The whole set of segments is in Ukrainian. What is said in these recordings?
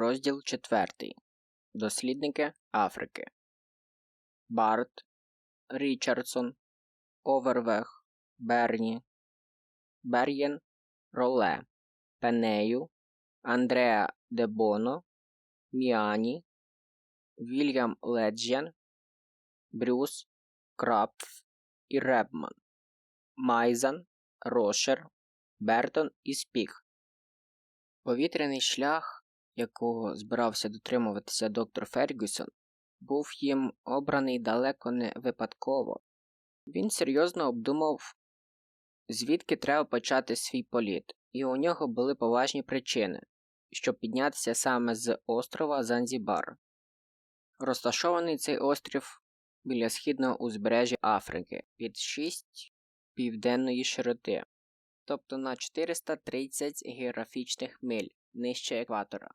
Розділ 4. Дослідники Африки. Барт, Річардсон, Овервех, Берні, Бер'єн, Роле, Пенею, Андреа Дебоно, Міані, Вільям Леджен, Брюс, Крапф і Ребман, Майзан, Рошер, Бертон і Спіх. Повітряний шлях, якого збирався дотримуватися доктор Фергюсон, був їм обраний далеко не випадково. Він серйозно обдумав, звідки треба почати свій політ, і у нього були поважні причини, щоб піднятися саме з острова Занзібар. Розташований цей острів біля східного узбережжя Африки під 6 південної широти, тобто на 430 географічних миль нижче екватора.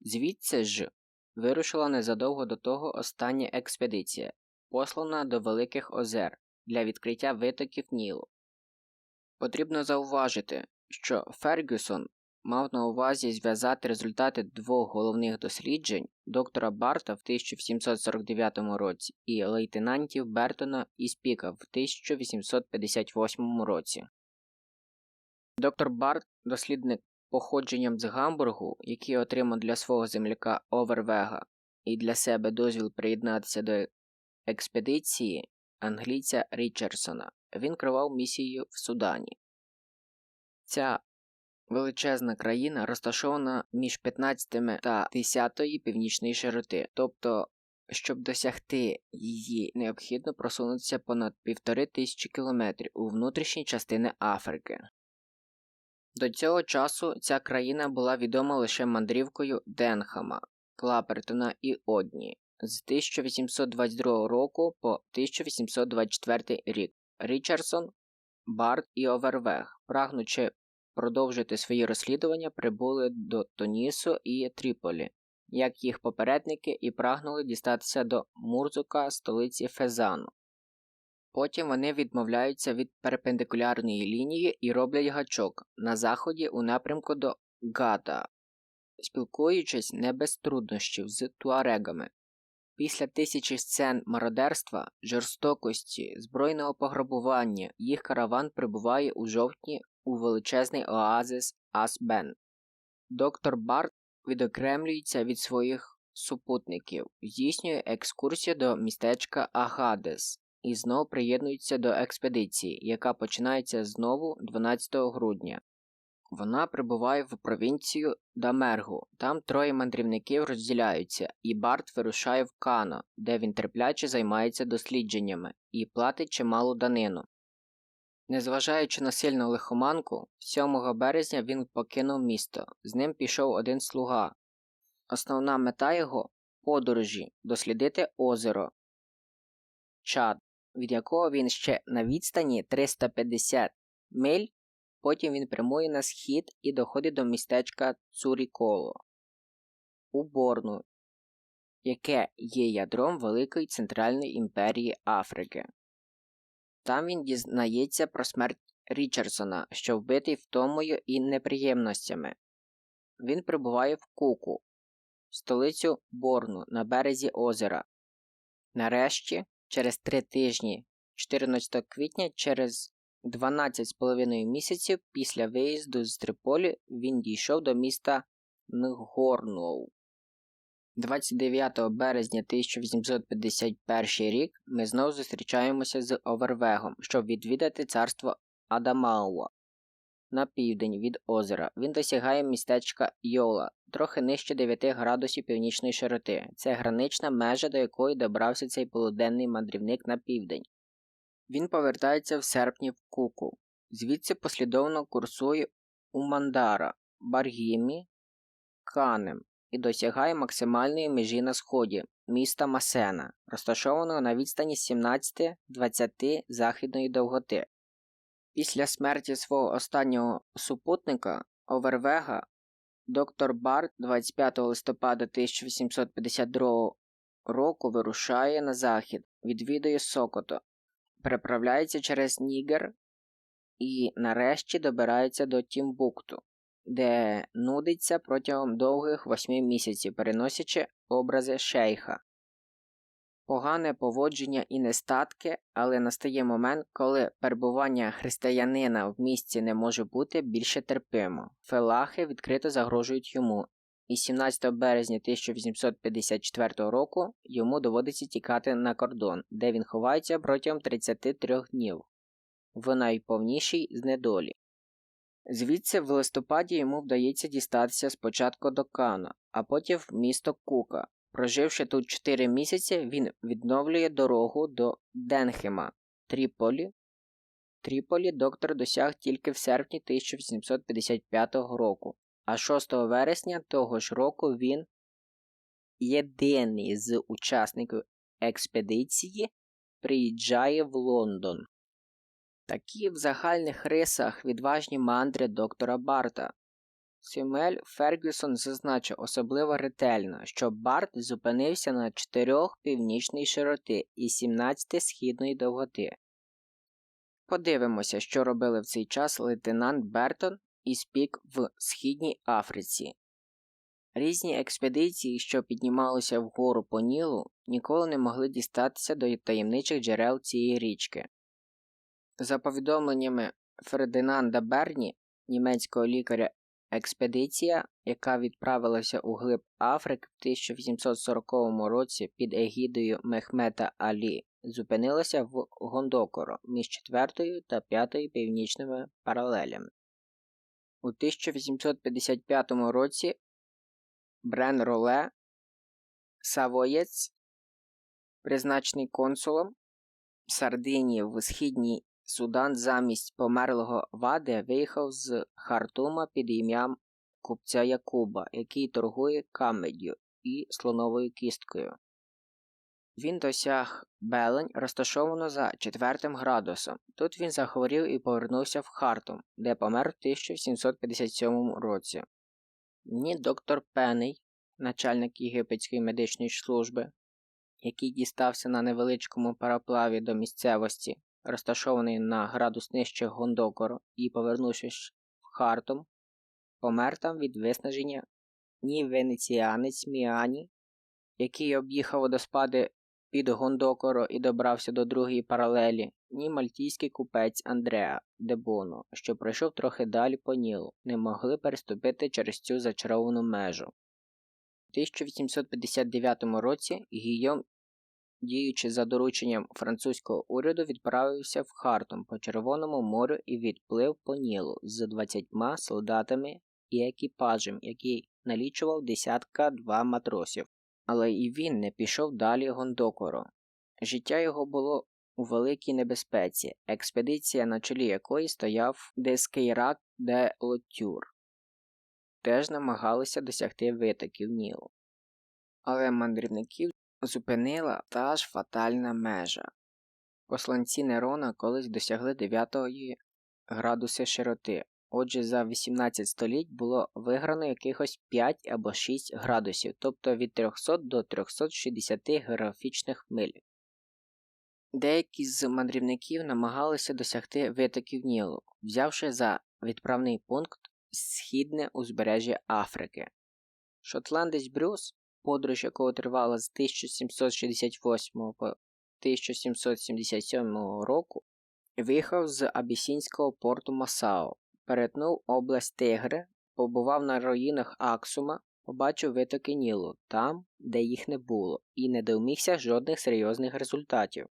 Звідси ж вирушила незадовго до того остання експедиція, послана до Великих Озер для відкриття витоків Нілу. Потрібно зауважити, що Фергюсон мав на увазі зв'язати результати двох головних досліджень доктора Барта в 1749 році і лейтенантів Бертона і Спіка в 1858 році. Доктор Барт, дослідник походженням з Гамбургу, який отримав для свого земляка Овервега і для себе дозвіл приєднатися до експедиції англійця Річардсона, він керував місією в Судані. Ця величезна країна розташована між 15 та 10 північної широти, тобто, щоб досягти її, необхідно просунутися понад півтори тисячі кілометрів у внутрішні частини Африки. До цього часу ця країна була відома лише мандрівкою Денхама, Клапертона і Одні з 1822 року по 1824 рік. Річардсон, Барт і Овервег, прагнучи продовжити свої розслідування, прибули до Тонісу і Тріполі, як їх попередники, і прагнули дістатися до Мурзука, столиці Фезану. Потім вони відмовляються від перпендикулярної лінії і роблять гачок на заході у напрямку до Гада, спілкуючись не без труднощів з туарегами. Після тисячі сцен мародерства, жорстокості, збройного пограбування їх караван прибуває у жовтні у величезний оазис Асбен. Доктор Барт відокремлюється від своїх супутників, здійснює екскурсію до містечка Агадес і знову приєднується до експедиції, яка починається знову 12 грудня. Вона прибуває в провінцію Дамергу. Там троє мандрівників розділяються, і Барт вирушає в Кано, де він терпляче займається дослідженнями і платить чималу данину. Незважаючи на сильну лихоманку, 7 березня він покинув місто, з ним пішов один слуга. Основна мета його подорожі дослідити озеро Чад, від якого він ще на відстані 350 миль, потім він прямує на схід і доходить до містечка Цуріколо у Борну, яке є ядром Великої Центральної імперії Африки. Там він дізнається про смерть Річардсона, що вбитий втомою і неприємностями. Він прибуває в Куку, столицю Борну на березі озера. Нарешті, через три тижні, 14 квітня, через 12,5 місяців після виїзду з Триполі він дійшов до міста Нгорноу. 29 березня 1851 рік ми знову зустрічаємося з Овервегом, щоб відвідати царство Адамауа. На південь від озера він досягає містечка Йола, трохи нижче 9 градусів північної широти. Це гранична межа, до якої добрався цей полуденний мандрівник на південь. Він повертається в серпні в Куку, звідси послідовно курсує у Мандара, Баргімі, Канем і досягає максимальної межі на сході міста Масена, розташованого на відстані 17-20 західної довготи. Після смерті свого останнього супутника Овервега доктор Барт 25 листопада 1852 року вирушає на захід, відвідує Сокото, переправляється через Нігер і нарешті добирається до Тімбукту. де нудиться протягом довгих восьми місяців, переносячи образи шейха. Погане поводження і нестатки, але настає момент, коли перебування християнина в місті не може бути більше терпимо. Фелахи відкрито загрожують йому, і 17 березня 1854 року йому доводиться тікати на кордон, де він ховається протягом 33 днів в найповнішій знедолі. Звідси в листопаді йому вдається дістатися спочатку до Кана, а потім в місто Кука. Проживши тут 4 місяці, він відновлює дорогу до Денхема, Тріполі. Тріполі доктор досяг тільки в серпні 1855 року, а 6 вересня того ж року він, єдиний з учасників експедиції, приїжджає в Лондон. Такі в загальних рисах відважні мандри доктора Барта. Сюмель Фергюсон зазначив особливо ретельно, що Барт зупинився на 4 північної широти і 17 східної довготи. Подивимося, що робили в цей час лейтенант Бертон і Спік в Східній Африці. Різні експедиції, що піднімалися вгору по Нілу, ніколи не могли дістатися до таємничих джерел цієї річки. За повідомленнями Фердинанда Берні, німецького лікаря, експедиція, яка відправилася у глиб Африки в 1840 році під егідою Мехмета Алі, зупинилася в Гондокоро між 4 та 5 північними паралелями. У 1855 році Брен Роле Савоєць, призначений консулом Сардинії в східній Судан замість померлого Вади виїхав з Хартума під ім'ям купця Якуба, який торгує камеддю і слоновою кісткою. Він досяг Белень, розташовано за четвертим градусом. Тут він захворів і повернувся в Хартум, де помер в 1757 році. Ні доктор Пенний, начальник єгипетської медичної служби, який дістався на невеличкому параплаві до місцевості, розташований на градус нижче Гондокору, і, повернувшись в Хартум, помер там від виснаження ні венеціанець Міані, який об'їхав водоспади під Гондокоро і добрався до другої паралелі, ні мальтійський купець Андреа Дебоно, що пройшов трохи далі по Нілу, не могли переступити через цю зачаровану межу. У 1859 році Гійом діючи за дорученням французького уряду, відправився в Хартум по Червоному морю і відплив по Нілу з 20 солдатами і екіпажем, який налічував десятка два матросів. Але і він не пішов далі Гондокоро. Життя його було у великій небезпеці, експедиція, на чолі якої стояв Дескейрак де Лотюр, теж намагалися досягти витоків Нілу. Але мандрівників зупинила та ж фатальна межа. Посланці Нерона колись досягли 9 градуси широти, отже, за 18 століть було виграно якихось 5 або 6 градусів, тобто від 300 до 360 географічних миль. Деякі з мандрівників намагалися досягти витоків Нілу, взявши за відправний пункт східне узбережжя Африки. Шотландець Брюс подорож якого тривала з 1768 по 1777 року, виїхав з абісінського порту Масао, перетнув область Тигри, побував на руїнах Аксума, побачив витоки Нілу там, де їх не було, і не домігся жодних серйозних результатів.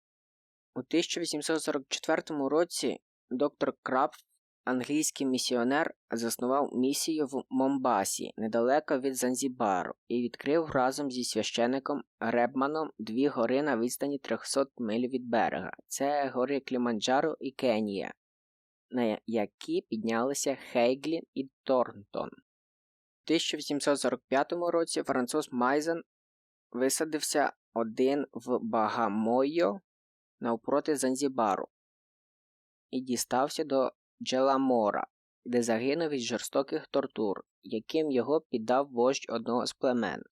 У 1844 році доктор Краб Англійський місіонер заснував місію в Момбасі, недалеко від Занзібару, і відкрив разом зі священником Ребманом дві гори на відстані 300 миль від берега. Це гори Кліманджаро і Кенія, на які піднялися Хейглін і Торнтон. У 1845 році француз Майзен висадився один в Багамойо навпроти Занзібару і дістався до Джеламора, де загинув від жорстоких тортур, яким його піддав вождь одного з племен.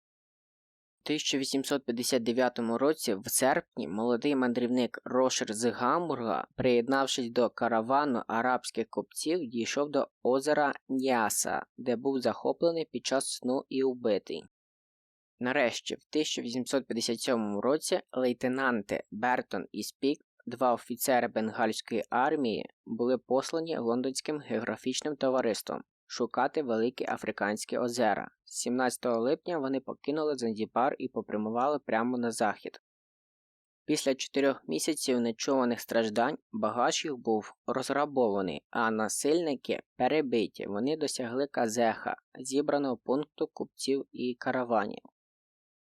У 1859 році в серпні молодий мандрівник Рошер з Гамбурга, приєднавшись до каравану арабських купців, дійшов до озера Ньяса, де був захоплений під час сну і убитий. Нарешті, в 1857 році лейтенанти Бертон і Спік, два офіцери бенгальської армії, були послані лондонським географічним товариством шукати великі африканські озера. 17 липня вони покинули Занзібар і попрямували прямо на захід. Після чотирьох місяців нечуваних страждань багаж їх був розграбований, а насильники перебиті. Вони досягли Казеха, зібраного пункту купців і караванів.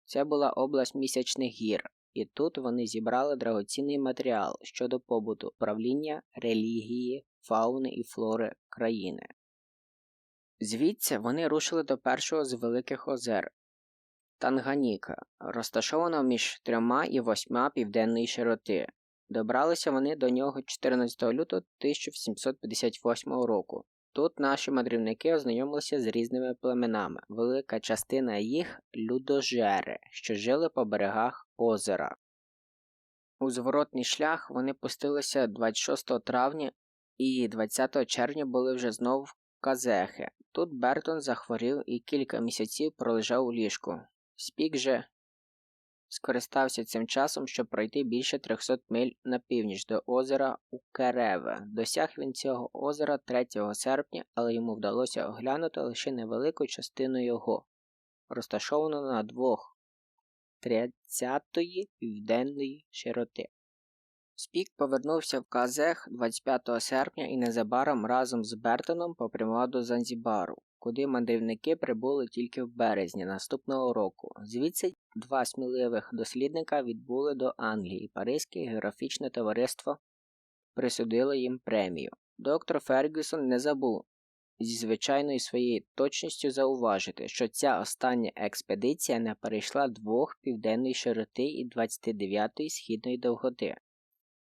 Це була область місячних гір, і тут вони зібрали драгоцінний матеріал щодо побуту, правління, релігії, фауни і флори країни. Звідси вони рушили до першого з великих озер Танганіка, розташованого між трьома і восьма південної широти. Добралися вони до нього 14 лютого 1758 року. Тут наші мандрівники ознайомилися з різними племенами. Велика частина їх людожери, що жили по берегах озера. У зворотний шлях вони пустилися 26 травня і 20 червня були вже знов в Казехе. Тут Бертон захворів і кілька місяців пролежав у ліжку. Спік же скористався цим часом, щоб пройти більше 300 миль на північ до озера Укереве. Досяг він цього озера 3 серпня, але йому вдалося оглянути лише невелику частину його, розташовану на двох тридцятої південної широти. Спік повернувся в Казех 25 серпня і незабаром разом з Бертоном попрямував до Занзібару, куди мандрівники прибули тільки в березні наступного року. Звідси два сміливих дослідника відбули до Англії. Паризьке географічне товариство присудило їм премію. Доктор Фергюсон не забув зі звичайною своєю точністю зауважити, що ця остання експедиція не перейшла двох південної широти і 29-ї східної довготи.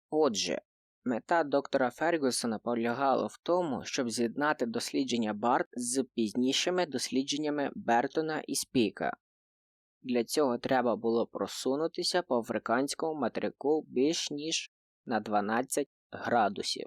Отже, мета доктора Фергюсона полягала в тому, щоб з'єднати дослідження Барт з пізнішими дослідженнями Бертона і Спіка. Для цього треба було просунутися по африканському материку більш ніж на 12 градусів.